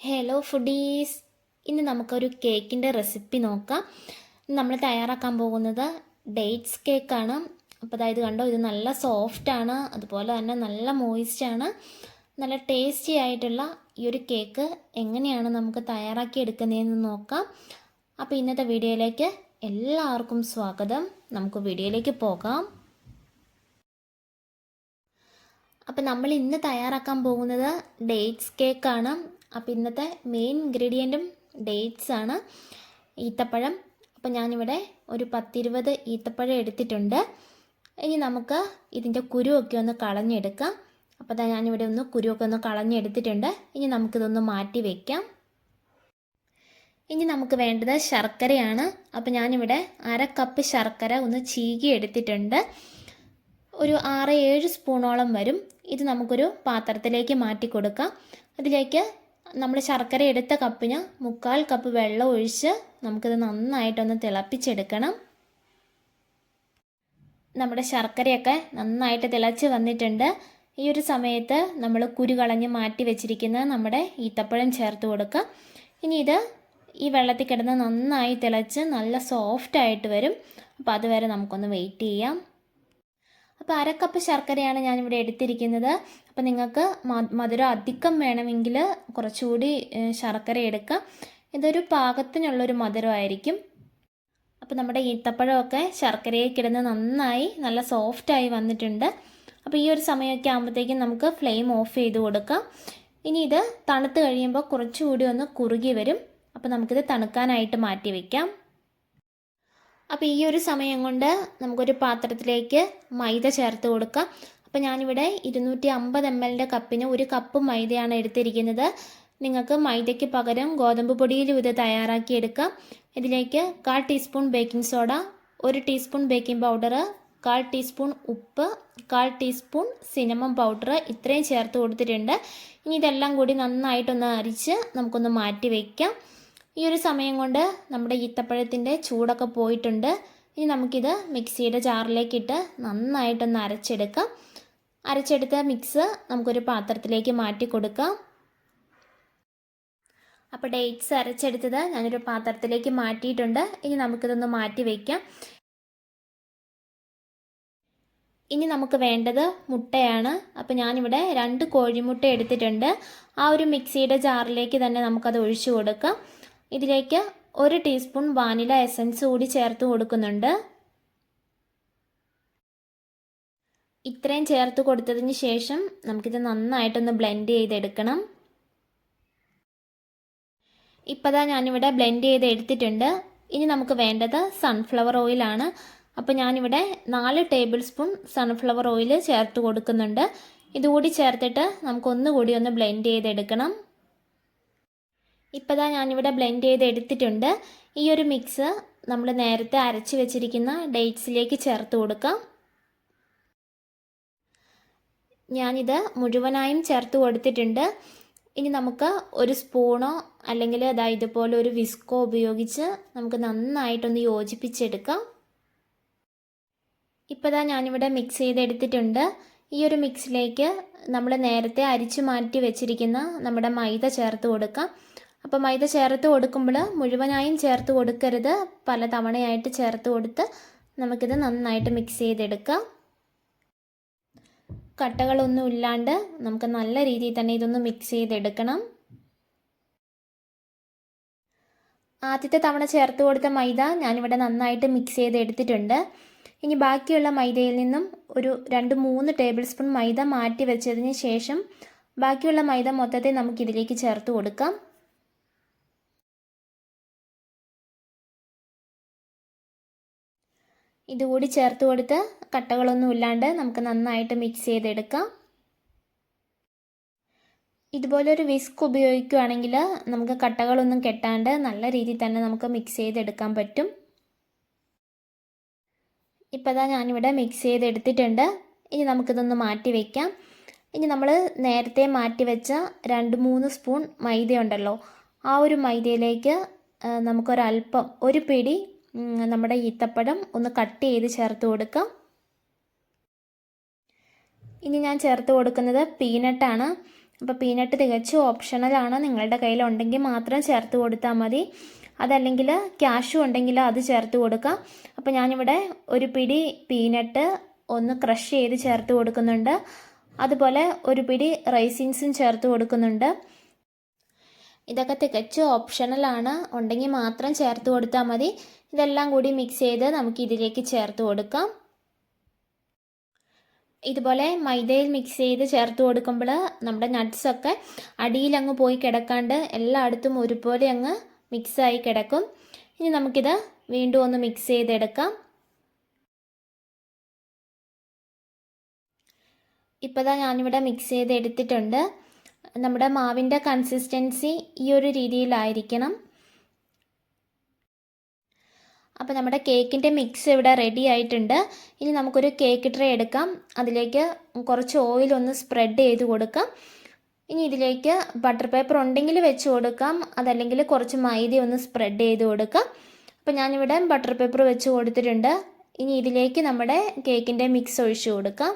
Hello foodies ഇന്ന് നമുക്കൊരു കേക്കിന്റെ റെസിപ്പി നോക്കാം. നമ്മൾ തയ്യാറാക്കാൻ പോകുന്നത് ഡേറ്റ്സ് കേക്കാണ് അപ്പോൾ അതായത് കണ്ടോ ഇത് നല്ല സോഫ്റ്റാണ് അതുപോലെ തന്നെ നല്ല മോയിസ്റ്റാണ് നല്ല ടേസ്റ്റി ആയിട്ടുള്ള ഈ ഒരു കേക്ക് എങ്ങനെയാണ് നമുക്ക് തയ്യാറാക്കി എടുക്കുന്നതെന്ന് നോക്കാം. അപ്പോൾ ഇന്നത്തെ വീഡിയോയിലേക്ക് എല്ലാവർക്കും സ്വാഗതം. നമുക്ക് വീഡിയോയിലേക്ക് പോകാം. അപ്പം നമ്മൾ ഇന്ന് തയ്യാറാക്കാൻ പോകുന്നത് ഡേറ്റ്സ് കേക്കാണ് അപ്പം ഇന്നത്തെ മെയിൻ ഇൻഗ്രീഡിയന്റും ഡേറ്റ്സ് ആണ് ഈത്തപ്പഴം. അപ്പം ഞാനിവിടെ ഒരു പത്തിരുപത് ഈത്തപ്പഴം എടുത്തിട്ടുണ്ട്. ഇനി നമുക്ക് ഇതിന്റെ കുരുവൊക്കെ ഒന്ന് കളഞ്ഞെടുക്കാം. അപ്പോൾ തന്നെ ഞാനിവിടെ ഒന്ന് കുരുവൊക്കെ ഒന്ന് കളഞ്ഞെടുത്തിട്ടുണ്ട്. ഇനി നമുക്കിതൊന്ന് മാറ്റി വയ്ക്കാം ഇനി നമുക്ക് വേണ്ടത് ശർക്കരയാണ്. അപ്പോൾ ഞാനിവിടെ അര കപ്പ് ശർക്കര ഒന്ന് ചീകി എടുത്തിട്ടുണ്ട്. ഒരു ആറ് ഏഴ് സ്പൂണോളം വരും. ഇത് നമുക്കൊരു പാത്രത്തിലേക്ക് മാറ്റി കൊടുക്കാം. അതിലേക്ക് നമ്മൾ ശർക്കര എടുത്ത കപ്പിന് മുക്കാൽ കപ്പ് വെള്ളം ഒഴിച്ച് നമുക്കിത് നന്നായിട്ടൊന്ന് തിളപ്പിച്ചെടുക്കണം. നമ്മുടെ ശർക്കരയൊക്കെ നന്നായിട്ട് തിളച്ച് വന്നിട്ടുണ്ട്. ഈ ഒരു സമയത്ത് നമ്മൾ കുരു കളഞ്ഞ് മാറ്റി വെച്ചിരിക്കുന്ന നമ്മുടെ ഈത്തപ്പഴം ചേർത്ത് കൊടുക്കുക ഇനി ഇത് ഈ വെള്ളത്തിൽ കിടന്ന് നന്നായി തിളച്ച് നല്ല സോഫ്റ്റ് ആയിട്ട് വരും. അപ്പോൾ അതുവരെ നമുക്കൊന്ന് വെയിറ്റ് ചെയ്യാം. അപ്പോൾ അരക്കപ്പ് കപ്പ് ശർക്കരയാണ് ഞാനിവിടെ എടുത്തിരിക്കുന്നത്. അപ്പോൾ നിങ്ങൾക്ക് മധുരം അധികം വേണമെങ്കിൽ കുറച്ചുകൂടി ശർക്കര എടുക്കാം. ഇതൊരു പാകത്തിനുള്ളൊരു മധുരമായിരിക്കും. അപ്പോൾ നമ്മുടെ ഈത്തപ്പഴമൊക്കെ ശർക്കരയിൽ കിടന്ന് നന്നായി നല്ല സോഫ്റ്റായി വന്നിട്ടുണ്ട്. അപ്പോൾ ഈ ഒരു സമയമൊക്കെ ആകുമ്പോഴത്തേക്കും നമുക്ക് ഫ്ലെയിം ഓഫ് ചെയ്ത് കൊടുക്കാം. ഇനി ഇത് തണുത്ത് കഴിയുമ്പോൾ കുറച്ചുകൂടി ഒന്ന് കുറുകി വരും. അപ്പോൾ നമുക്കിത് തണുക്കാനായിട്ട് മാറ്റി വയ്ക്കാം അപ്പോൾ ഈ ഒരു സമയം കൊണ്ട് നമുക്കൊരു പാത്രത്തിലേക്ക് മൈദ ചേർത്ത് കൊടുക്കാം. അപ്പോൾ ഞാനിവിടെ ഇരുന്നൂറ്റി അമ്പത് എം എല്ലിന്റെ കപ്പിന് ഒരു കപ്പ് മൈദയാണ് എടുത്തിരിക്കുന്നത്. നിങ്ങൾക്ക് മൈദയ്ക്ക് പകരം ഗോതമ്പ് പൊടിയിലും ഇത് തയ്യാറാക്കിയെടുക്കാം ഇതിലേക്ക് കാൽ ടീസ്പൂൺ ബേക്കിംഗ് സോഡ ഒരു ടീസ്പൂൺ ബേക്കിംഗ് പൗഡർ കാൽ ടീസ്പൂൺ ഉപ്പ് കാൽ ടീസ്പൂൺ സിനമം പൗഡർ ഇത്രയും ചേർത്ത് കൊടുത്തിട്ടുണ്ട്. ഇനി ഇതെല്ലാം കൂടി നന്നായിട്ടൊന്ന് അരിച്ച് നമുക്കൊന്ന് മാറ്റി വയ്ക്കാം ഈ ഒരു സമയം കൊണ്ട് നമ്മുടെ ഈത്തപ്പഴത്തിന്റെ ചൂടൊക്കെ പോയിട്ടുണ്ട്. ഇനി നമുക്കിത് മിക്സിയുടെ ജാറിലേക്കിട്ട് നന്നായിട്ടൊന്ന് അരച്ചെടുക്കാം. അരച്ചെടുത്ത മിക്സ് നമുക്കൊരു പാത്രത്തിലേക്ക് മാറ്റി കൊടുക്കാം. അപ്പോൾ ഡേറ്റ്സ് അരച്ചെടുത്തത് ഞാനൊരു പാത്രത്തിലേക്ക് മാറ്റിയിട്ടുണ്ട്. ഇനി നമുക്കിതൊന്ന് മാറ്റി വയ്ക്കാം ഇനി നമുക്ക് വേണ്ടത് മുട്ടയാണ്. അപ്പോൾ ഞാനിവിടെ രണ്ട് കോഴിമുട്ട എടുത്തിട്ടുണ്ട്. ആ ഒരു മിക്സിയുടെ ജാറിലേക്ക് തന്നെ നമുക്കത് ഒഴിച്ചു കൊടുക്കാം. ഇതിലേക്ക് ഒരു ടീസ്പൂൺ വാനില എസൻസ് കൂടി ചേർത്ത് കൊടുക്കുന്നുണ്ട്. ഇത്രയും ചേർത്ത് കൊടുത്തതിന് ശേഷം നമുക്കിത് നന്നായിട്ടൊന്ന് ബ്ലെൻഡ് ചെയ്തെടുക്കണം. ഇപ്പതാ ഞാനിവിടെ ബ്ലെൻഡ് ചെയ്ത് എടുത്തിട്ടുണ്ട് ഇനി നമുക്ക് വേണ്ടത് സൺഫ്ലവർ ഓയിലാണ്. അപ്പോൾ ഞാനിവിടെ നാല് ടേബിൾ സ്പൂൺ സൺഫ്ലവർ ഓയിൽ ചേർത്ത് കൊടുക്കുന്നുണ്ട്. ഇതുകൂടി ചേർത്തിട്ട് നമുക്കൊന്നുകൂടി ഒന്ന് ബ്ലെൻഡ് ചെയ്തെടുക്കണം. ഇപ്പോൾ ഇതാ ഞാനിവിടെ ബ്ലെൻഡ് ചെയ്ത് എടുത്തിട്ടുണ്ട് ഈ ഒരു മിക്സ് നമ്മൾ നേരത്തെ അരച്ച് വെച്ചിരിക്കുന്ന ഡേറ്റ്സിലേക്ക് ചേർത്ത് കൊടുക്കാം. ഞാനിത് മുഴുവനായും ചേർത്ത് കൊടുത്തിട്ടുണ്ട്. ഇനി നമുക്ക് ഒരു സ്പൂണോ അല്ലെങ്കിൽ അതാ ഇതുപോലെ ഒരു വിസ്കോ ഉപയോഗിച്ച് നമുക്ക് നന്നായിട്ടൊന്ന് യോജിപ്പിച്ചെടുക്കാം. ഇപ്പോൾ ഇതാ ഞാനിവിടെ മിക്സ് ചെയ്തെടുത്തിട്ടുണ്ട്. ഈ ഒരു മിക്സിലേക്ക് നമ്മൾ നേരത്തെ അരിച്ചു മാറ്റി വെച്ചിരിക്കുന്ന നമ്മുടെ മൈദ ചേർത്ത് കൊടുക്കാം. അപ്പോൾ മൈദ ചേർത്ത് കൊടുക്കുമ്പോൾ മുഴുവനായും ചേർത്ത് കൊടുക്കരുത്. പല തവണയായിട്ട് ചേർത്ത് കൊടുത്ത് നമുക്കിത് നന്നായിട്ട് മിക്സ് ചെയ്തെടുക്കാം. കട്ടകളൊന്നും ഇല്ലാണ്ട് നമുക്ക് നല്ല രീതിയിൽ തന്നെ ഇതൊന്ന് മിക്സ് ചെയ്തെടുക്കണം. ആദ്യത്തെ തവണ ചേർത്ത് കൊടുത്ത മൈദ ഞാനിവിടെ നന്നായിട്ട് മിക്സ് ചെയ്ത് എടുത്തിട്ടുണ്ട് ഇനി ബാക്കിയുള്ള മൈദയിൽ നിന്നും ഒരു രണ്ട് മൂന്ന് ടേബിൾ സ്പൂൺ മൈദ മാറ്റി വെച്ചതിന് ശേഷം ബാക്കിയുള്ള മൈദ മൊത്തത്തെ നമുക്കിതിലേക്ക് ചേർത്ത് കൊടുക്കാം. ഇതുകൂടി ചേർത്ത് കൊടുത്ത് കട്ടകളൊന്നും ഇല്ലാണ്ട് നമുക്ക് നന്നായിട്ട് മിക്സ് ചെയ്തെടുക്കാം. ഇതുപോലൊരു വിസ്ക് ഉപയോഗിക്കുകയാണെങ്കിൽ നമുക്ക് കട്ടകളൊന്നും കെട്ടാണ്ട് നല്ല രീതിയിൽ തന്നെ നമുക്ക് മിക്സ് ചെയ്തെടുക്കാൻ പറ്റും. ഇപ്പോൾ ഞാനിവിടെ മിക്സ് ചെയ്തെടുത്തിട്ടുണ്ട്. ഇനി നമുക്കിതൊന്ന് മാറ്റി വയ്ക്കാം ഇനി നമ്മൾ നേരത്തെ മാറ്റി വെച്ച രണ്ട് മൂന്ന് സ്പൂൺ മൈദ ഉണ്ടല്ലോ ആ ഒരു മൈദയിലേക്ക് നമുക്കൊരല്പം ഒരു പിടി നമ്മുടെ ഈത്തപ്പഴം ഒന്ന് കട്ട് ചെയ്ത് ചേർത്ത് കൊടുക്കാം. ഇനി ഞാൻ ചേർത്ത് കൊടുക്കുന്നത് പീനട്ടാണ്. അപ്പോൾ പീനട്ട് തികച്ചും ഓപ്ഷണലാണ് നിങ്ങളുടെ കയ്യിലുണ്ടെങ്കിൽ മാത്രം ചേർത്ത് കൊടുത്താൽ മതി. അതല്ലെങ്കിൽ ക്യാഷും ഉണ്ടെങ്കിൽ അത് ചേർത്ത് കൊടുക്കാം. അപ്പോൾ ഞാനിവിടെ ഒരു പിടി പീനട്ട് ഒന്ന് ക്രഷ് ചെയ്ത് ചേർത്ത് കൊടുക്കുന്നുണ്ട്. അതുപോലെ ഒരു പിടി റൈസിൻസും ചേർത്ത് കൊടുക്കുന്നുണ്ട്. ഇതൊക്കെ തികച്ചും ഓപ്ഷണലാണ് ഉണ്ടെങ്കിൽ മാത്രം ചേർത്ത് കൊടുത്താൽ മതി. ഇതെല്ലാം കൂടി മിക്സ് ചെയ്ത് നമുക്ക് ഇതിലേക്ക് ചേർത്ത് കൊടുക്കാം. ഇതുപോലെ മൈദയിൽ മിക്സ് ചെയ്ത് ചേർത്ത് കൊടുക്കുമ്പോൾ നമ്മുടെ നട്ട്സൊക്കെ അടിയിലങ്ങ് പോയി കിടക്കാണ്ട് എല്ലായിടത്തും ഒരുപോലെ അങ്ങ് മിക്സായി കിടക്കും. ഇനി നമുക്കിത് വീണ്ടും ഒന്ന് മിക്സ് ചെയ്തെടുക്കാം. ഇപ്പോൾ ഇതാ ഞാനിവിടെ മിക്സ് ചെയ്ത് എടുത്തിട്ടുണ്ട് നമ്മുടെ മാവിന്റെ കൺസിസ്റ്റൻസി ഈ ഒരു രീതിയിലായിരിക്കണം. അപ്പോൾ നമ്മുടെ കേക്കിന്റെ മിക്സ് ഇവിടെ റെഡി ആയിട്ടുണ്ട്. ഇനി നമുക്കൊരു കേക്ക് ട്രേ എടുക്കാം. അതിലേക്ക് കുറച്ച് ഓയിൽ ഒന്ന് സ്പ്രെഡ് ചെയ്ത് കൊടുക്കാം. ഇനി ഇതിലേക്ക് ബട്ടർ പേപ്പർ ഉണ്ടെങ്കിൽ വെച്ച് കൊടുക്കാം. അതല്ലെങ്കിൽ കുറച്ച് മൈദ ഒന്ന് സ്പ്രെഡ് ചെയ്ത് കൊടുക്കാം. അപ്പോൾ ഞാനിവിടെ ബട്ടർ പേപ്പർ വെച്ച് കൊടുത്തിട്ടുണ്ട്. ഇനി ഇതിലേക്ക് നമ്മുടെ കേക്കിന്റെ മിക്സ് ഒഴിച്ച് കൊടുക്കാം.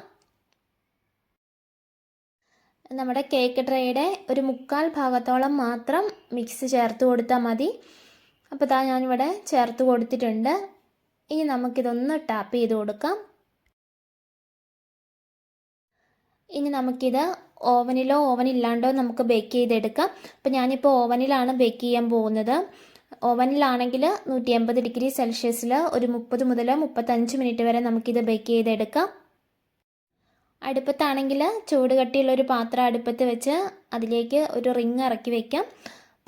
നമ്മുടെ കേക്ക് ട്രേയുടെ ഒരു മുക്കാൽ ഭാഗത്തോളം മാത്രം മിക്സ് ചേർത്ത് കൊടുത്താൽ മതി. അപ്പോൾ ഇതാ ഞാനിവിടെ ചേർത്ത് കൊടുത്തിട്ടുണ്ട്. ഇനി നമുക്കിതൊന്ന് ടാപ്പ് ചെയ്ത് കൊടുക്കാം. ഇനി നമുക്കിത് ഓവനിലോ ഓവൻ ഓവനില്ലാണ്ടോ നമുക്ക് ബേക്ക് ചെയ്തെടുക്കാം. അപ്പോൾ ഞാനിപ്പോൾ ഓവനിലാണ് ബേക്ക് ചെയ്യാൻ പോകുന്നത്. ഓവനിലാണെങ്കിൽ നൂറ്റി എൺപത് ഡിഗ്രി സെൽഷ്യസിൽ ഒരു മുപ്പത് മുതൽ മുപ്പത്തഞ്ച് മിനിറ്റ് വരെ നമുക്കിത് ബേക്ക് ചെയ്തെടുക്കാം. അടുപ്പത്താണെങ്കിൽ ചൂട് കട്ടിയുള്ള ഒരു പാത്രം അടുപ്പത്ത് വെച്ച് അതിലേക്ക് ഒരു റിങ് ഇറക്കി വെക്കാം.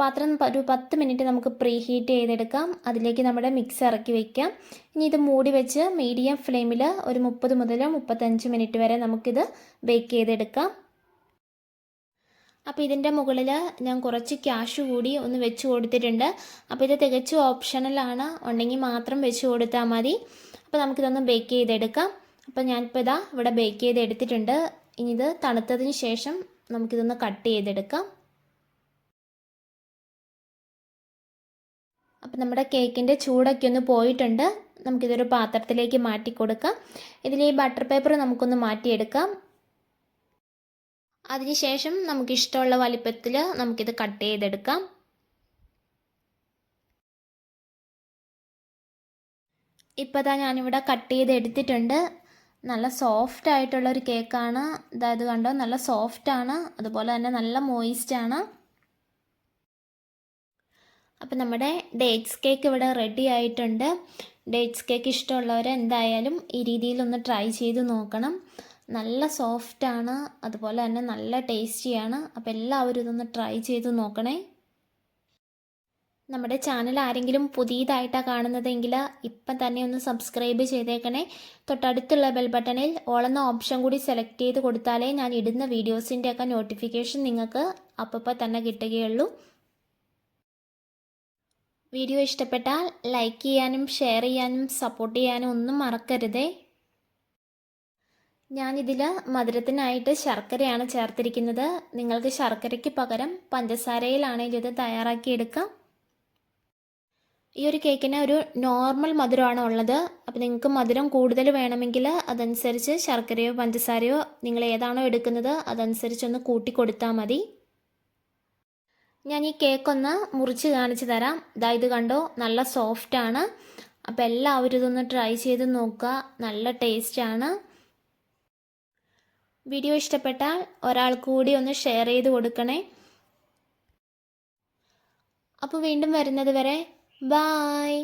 പാത്രം ഒരു പത്ത് മിനിറ്റ് നമുക്ക് പ്രീ ഹീറ്റ് ചെയ്തെടുക്കാം. അതിലേക്ക് നമ്മുടെ മിക്സ് ഇറക്കി വെക്കാം. ഇനി ഇത് മൂടി വെച്ച് മീഡിയം ഫ്ലെയിമിൽ ഒരു മുപ്പത് മുതൽ മുപ്പത്തഞ്ച് മിനിറ്റ് വരെ നമുക്കിത് ബേക്ക് ചെയ്തെടുക്കാം. അപ്പോൾ ഇതിന്റെ മുകളിൽ ഞാൻ കുറച്ച് ക്യാഷ് കൂടി ഒന്ന് വെച്ച് കൊടുത്തിട്ടുണ്ട്. അപ്പോൾ ഇത് തികച്ചും ഓപ്ഷണലാണ് ഉണ്ടെങ്കിൽ മാത്രം വെച്ച് കൊടുത്താൽ മതി. അപ്പോൾ നമുക്കിതൊന്ന് ബേക്ക് ചെയ്തെടുക്കാം. അപ്പോൾ ഞാനിപ്പോൾ ഇതാ ഇവിടെ ബേക്ക് ചെയ്ത് എടുത്തിട്ടുണ്ട് ഇനി ഇത് തണുത്തതിന് ശേഷം നമുക്കിതൊന്ന് കട്ട് ചെയ്തെടുക്കാം. അപ്പോൾ നമ്മുടെ കേക്കിന്റെ ചൂടൊക്കെ ഒന്ന് പോയിട്ടുണ്ട്. നമുക്കിതൊരു പാത്രത്തിലേക്ക് മാറ്റി കൊടുക്കാം ഇതിൽ ഈ ബട്ടർ പേപ്പർ നമുക്കൊന്ന് മാറ്റിയെടുക്കാം. അതിനുശേഷം നമുക്കിഷ്ടമുള്ള വലിപ്പത്തിൽ നമുക്കിത് കട്ട് ചെയ്തെടുക്കാം. ഇപ്പോൾ ഇതാ ഞാനിവിടെ കട്ട് ചെയ്ത് എടുത്തിട്ടുണ്ട് നല്ല സോഫ്റ്റ് ആയിട്ടുള്ള ഒരു കേക്കാണ്. ഇതായത് കണ്ടോ? നല്ല സോഫ്റ്റാണ്. അതുപോലെ തന്നെ നല്ല മോയിസ്റ്റ് ആണ് അപ്പം നമ്മുടെ ഡേറ്റ്സ് കേക്ക് ഇവിടെ റെഡി ആയിട്ടുണ്ട്. ഡേറ്റ്സ് കേക്ക് ഇഷ്ടമുള്ളവർ എന്തായാലും ഈ രീതിയിലൊന്ന് ട്രൈ ചെയ്ത് നോക്കണം. നല്ല സോഫ്റ്റ് ആണ് അതുപോലെ തന്നെ നല്ല ടേസ്റ്റിയാണ് അപ്പോൾ എല്ലാവരും ഇതൊന്ന് ട്രൈ ചെയ്ത് നോക്കണേ. നമ്മുടെ ചാനൽ ആരെങ്കിലും പുതിയതായിട്ടാണ് കാണുന്നതെങ്കിൽ ഇപ്പം തന്നെ ഒന്ന് സബ്സ്ക്രൈബ് ചെയ്തേക്കണേ. തൊട്ടടുത്തുള്ള ബെൽ ബട്ടണിൽ ഓളെന്ന ഓപ്ഷൻ കൂടി സെലക്ട് ചെയ്ത് കൊടുത്താലേ ഞാൻ ഇടുന്ന വീഡിയോസിന്റെയൊക്കെ നോട്ടിഫിക്കേഷൻ നിങ്ങൾക്ക് അപ്പോൾ തന്നെ കിട്ടുകയുള്ളൂ. വീഡിയോ ഇഷ്ടപ്പെട്ടാൽ ലൈക്ക് ചെയ്യാനും ഷെയർ ചെയ്യാനും സപ്പോർട്ട് ചെയ്യാനും ഒന്നും മറക്കരുതേ. ഞാനിതിൽ മധുരത്തിനായിട്ട് ശർക്കരയാണ് ചേർത്തിരിക്കുന്നത്. നിങ്ങൾക്ക് ശർക്കരയ്ക്ക് പകരം പഞ്ചസാരയിലാണെങ്കിൽ ഇത് തയ്യാറാക്കിയെടുക്കാം. ഈ ഒരു കേക്കിന് ഒരു നോർമൽ മധുരമാണ് ഉള്ളത്. അപ്പോൾ നിങ്ങൾക്ക് മധുരം കൂടുതൽ വേണമെങ്കിൽ അതനുസരിച്ച് ശർക്കരയോ പഞ്ചസാരയോ നിങ്ങൾ ഏതാണോ എടുക്കുന്നത് അതനുസരിച്ചൊന്ന് കൂട്ടി കൊടുത്താൽ മതി. ഞാൻ ഈ കേക്ക് ഒന്ന് മുറിച്ച് കാണിച്ചു തരാം. ഇതാ ഇത് കണ്ടോ? നല്ല സോഫ്റ്റ് ആണ്. അപ്പോൾ എല്ലാവരും ഇതൊന്ന് ട്രൈ ചെയ്ത് നോക്കുക. നല്ല ടേസ്റ്റാണ് വീഡിയോ ഇഷ്ടപ്പെട്ടാൽ ഒരാൾ കൂടി ഒന്ന് ഷെയർ ചെയ്ത് കൊടുക്കണേ. അപ്പോൾ വീണ്ടും വരുന്നത് വരെ. ബായ്